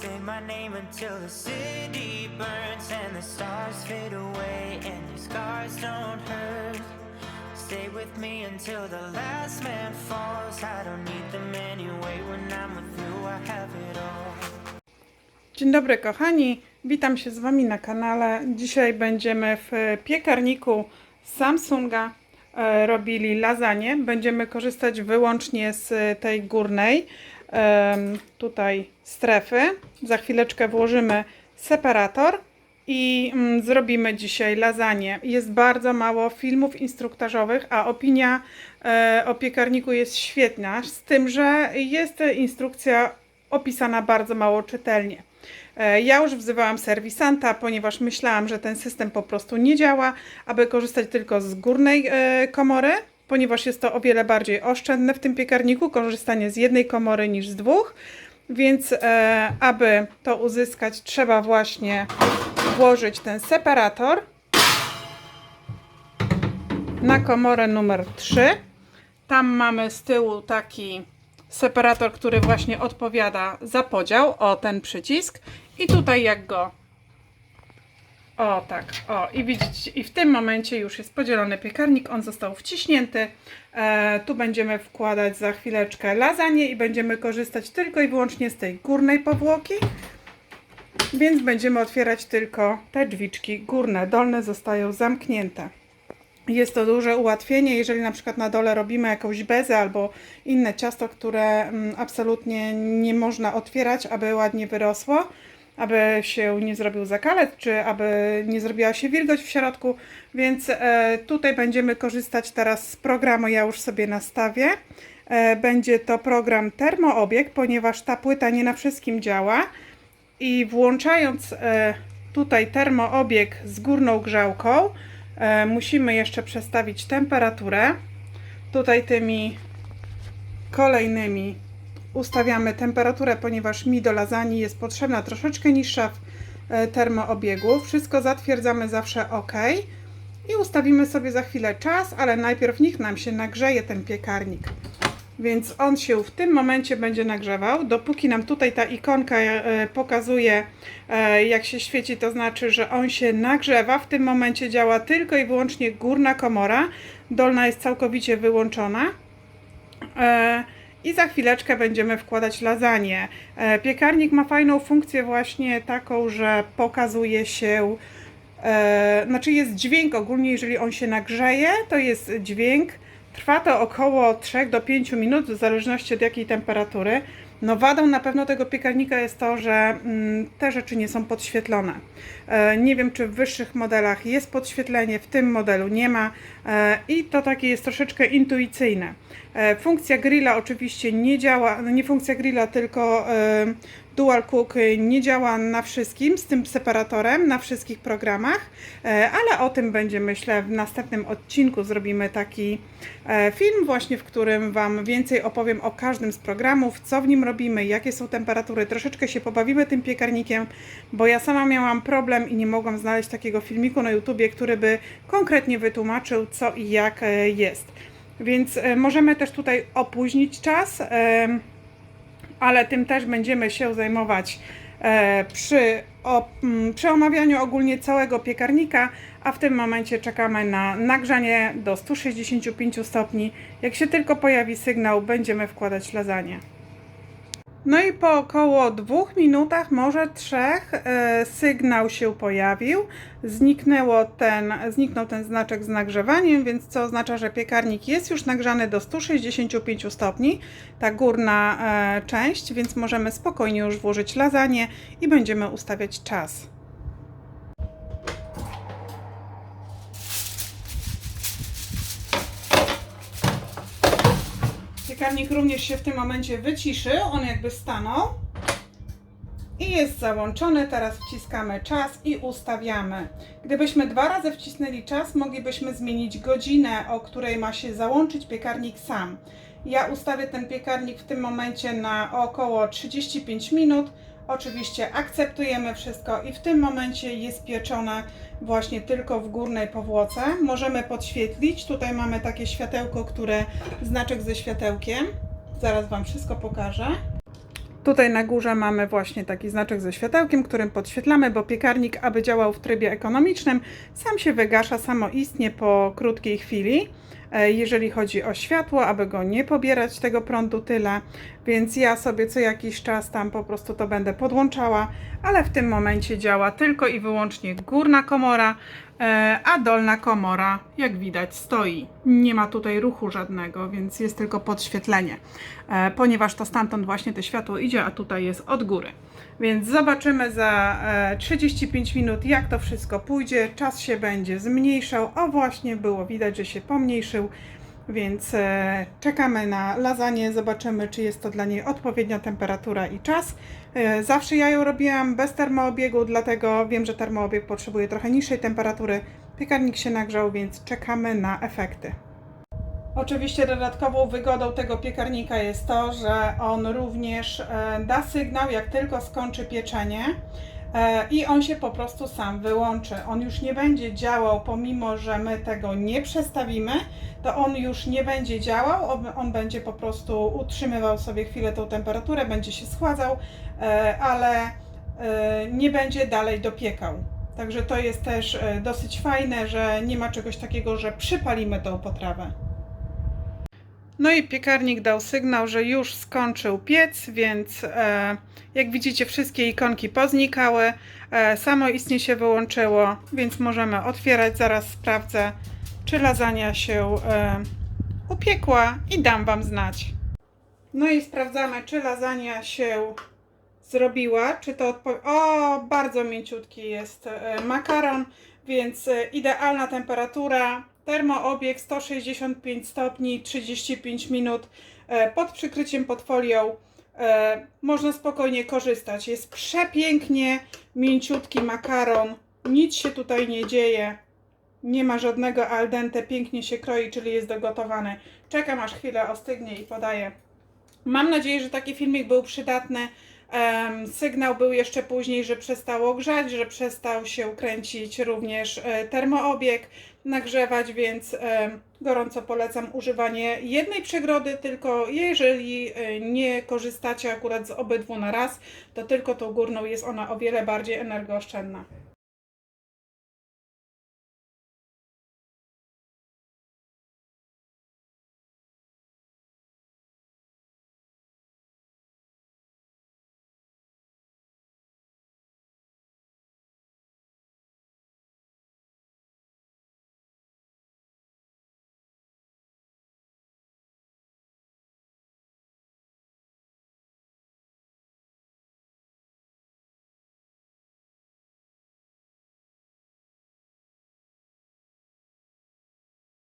say my name until the city burns and the stars fade away and your scars don't hurt. Stay with me until the last man falls. I don't need them anyway. When I'm with you, I have it all. Dzień dobry kochani, witam się z Wami na kanale. Dzisiaj będziemy w piekarniku Samsunga e, robili lasagne. Będziemy korzystać wyłącznie z tej górnej tutaj strefy. Za chwileczkę włożymy separator i mm, zrobimy dzisiaj lasagne. Jest bardzo mało filmów instruktażowych, a opinia e, o piekarniku jest świetna, z tym, że jest instrukcja opisana bardzo mało czytelnie. E, Ja już wzywałam serwisanta, ponieważ myślałam, że ten system po prostu nie działa, aby korzystać tylko z górnej e, komory, ponieważ jest to o wiele bardziej oszczędne w tym piekarniku, korzystanie z jednej komory niż z dwóch. Więc e, aby to uzyskać, trzeba właśnie włożyć ten separator na komorę numer 3. Tam mamy z tyłu taki separator, który właśnie odpowiada za podział, o ten przycisk. I tutaj jak go o tak, o i widzicie, i w tym momencie już jest podzielony piekarnik, on został wciśnięty. E, tu będziemy wkładać za chwileczkę lasagne i będziemy korzystać tylko i wyłącznie z tej górnej powłoki. Więc będziemy otwierać tylko te drzwiczki górne, dolne zostają zamknięte. Jest to duże ułatwienie, jeżeli na przykład na dole robimy jakąś bezę albo inne ciasto, które mm, absolutnie nie można otwierać, aby ładnie wyrosło, aby się nie zrobił zakalec, czy aby nie zrobiła się wilgoć w środku, więc e, tutaj będziemy korzystać teraz z programu, ja już sobie nastawię. E, będzie to program termoobieg, ponieważ ta płyta nie na wszystkim działa i włączając e, tutaj termoobieg z górną grzałką, musimy jeszcze przestawić temperaturę. Tutaj tymi kolejnymi ustawiamy temperaturę, ponieważ mi do lasagne jest potrzebna troszeczkę niższa w e, termoobiegu. Wszystko zatwierdzamy zawsze OK i ustawimy sobie za chwilę czas, ale najpierw niech nam się nagrzeje ten piekarnik. Więc on się w tym momencie będzie nagrzewał. Dopóki nam tutaj ta ikonka e, pokazuje, e, jak się świeci, to znaczy, że on się nagrzewa. W tym momencie działa tylko i wyłącznie górna komora. Dolna jest całkowicie wyłączona. I za chwileczkę będziemy wkładać lasagne. E, Piekarnik ma fajną funkcję właśnie taką, że pokazuje się, e, znaczy jest dźwięk ogólnie, jeżeli on się nagrzeje, to jest dźwięk. Trwa to około 3 do 5 minut, w zależności od jakiej temperatury. No wadą na pewno tego piekarnika jest to, że mm, te rzeczy nie są podświetlone. E, nie wiem, czy w wyższych modelach jest podświetlenie, w tym modelu nie ma e, i to takie jest troszeczkę intuicyjne. E, funkcja grilla oczywiście nie działa, nie funkcja grilla, tylko Dual Cook y, nie działa na wszystkim z tym separatorem, na wszystkich programach, e, ale o tym będzie myślę w następnym odcinku zrobimy taki e, film właśnie, w którym Wam więcej opowiem o każdym z programów, co w nim robimy, jakie są temperatury, troszeczkę się pobawimy tym piekarnikiem, bo ja sama miałam problem i nie mogłam znaleźć takiego filmiku na YouTubie, który by konkretnie wytłumaczył co i jak e, jest. Więc możemy też tutaj opóźnić czas. Ale tym też będziemy się zajmować e, przy, o, m, przy omawianiu ogólnie całego piekarnika, a w tym momencie czekamy na nagrzanie do 165 stopni. Jak się tylko pojawi sygnał, będziemy wkładać lasagne. No i po około dwóch minutach, może trzech, e, sygnał się pojawił. Zniknęło ten, zniknął ten znaczek z nagrzewaniem, więc co oznacza, że piekarnik jest już nagrzany do 165 stopni, ta górna e, część, więc możemy spokojnie już włożyć lasagne i będziemy ustawiać czas. Piekarnik również się w tym momencie wyciszy, on jakby stanął. I jest załączony, teraz wciskamy czas i ustawiamy. Gdybyśmy dwa razy wcisnęli czas, moglibyśmy zmienić godzinę, o której ma się załączyć piekarnik sam. Ja ustawię ten piekarnik w tym momencie na około 35 minut. Oczywiście akceptujemy wszystko i w tym momencie jest pieczone właśnie tylko w górnej powłoce. Możemy podświetlić. Tutaj mamy takie światełko, które znaczek ze światełkiem. Zaraz Wam wszystko pokażę. Tutaj na górze mamy właśnie taki znaczek ze światełkiem, którym podświetlamy, bo piekarnik, aby działał w trybie ekonomicznym, sam się wygasza samoistnie po krótkiej chwili, e, jeżeli chodzi o światło, aby go nie pobierać tego prądu tyle, więc ja sobie co jakiś czas tam po prostu to będę podłączała, ale w tym momencie działa tylko i wyłącznie górna komora, a dolna komora, jak widać, stoi. Nie ma tutaj ruchu żadnego, więc jest tylko podświetlenie, e, ponieważ to stamtąd właśnie to światło idzie, a tutaj jest od góry. Więc zobaczymy za e, 35 minut, jak to wszystko pójdzie. Czas się będzie zmniejszał. O, właśnie było widać, że się pomniejszył. Więc e, czekamy na lasagne, zobaczymy, czy jest to dla niej odpowiednia temperatura i czas. E, zawsze ja ją robiłam bez termoobiegu, dlatego wiem, że termoobieg potrzebuje trochę niższej temperatury. Piekarnik się nagrzał, więc czekamy na efekty. Oczywiście dodatkową wygodą tego piekarnika jest to, że on również e, da sygnał, jak tylko skończy pieczenie i on się po prostu sam wyłączy. On już nie będzie działał, pomimo że my tego nie przestawimy, to on już nie będzie działał, on, będzie po prostu utrzymywał sobie chwilę tą temperaturę, będzie się schładzał, e, ale e, nie będzie dalej dopiekał. Także to jest też e, dosyć fajne, że nie ma czegoś takiego, że przypalimy tą potrawę. No i piekarnik dał sygnał, że już skończył piec, więc e, jak widzicie wszystkie ikonki poznikały, e, samoistnie się wyłączyło, więc możemy otwierać. Zaraz sprawdzę, czy lasagna się e, upiekła i dam Wam znać. No i sprawdzamy, czy lasagna się zrobiła, czy to odpo- O, bardzo mięciutki jest e, makaron, więc e, idealna temperatura. Termoobieg 165 stopni, 35 minut e, pod przykryciem pod folią. E, Można spokojnie korzystać. Jest przepięknie mięciutki makaron. Nic się tutaj nie dzieje. Nie ma żadnego al dente, pięknie się kroi, czyli jest dogotowany. Czekam aż chwilę ostygnie i podaję. Mam nadzieję, że taki filmik był przydatny. Sygnał był jeszcze później, że przestało grzać, że przestał się kręcić również e, termoobieg, nagrzewać, więc em, gorąco polecam używanie jednej przegrody, tylko jeżeli e, nie korzystacie akurat z obydwu na raz, to tylko tą górną jest ona o wiele bardziej energooszczędna.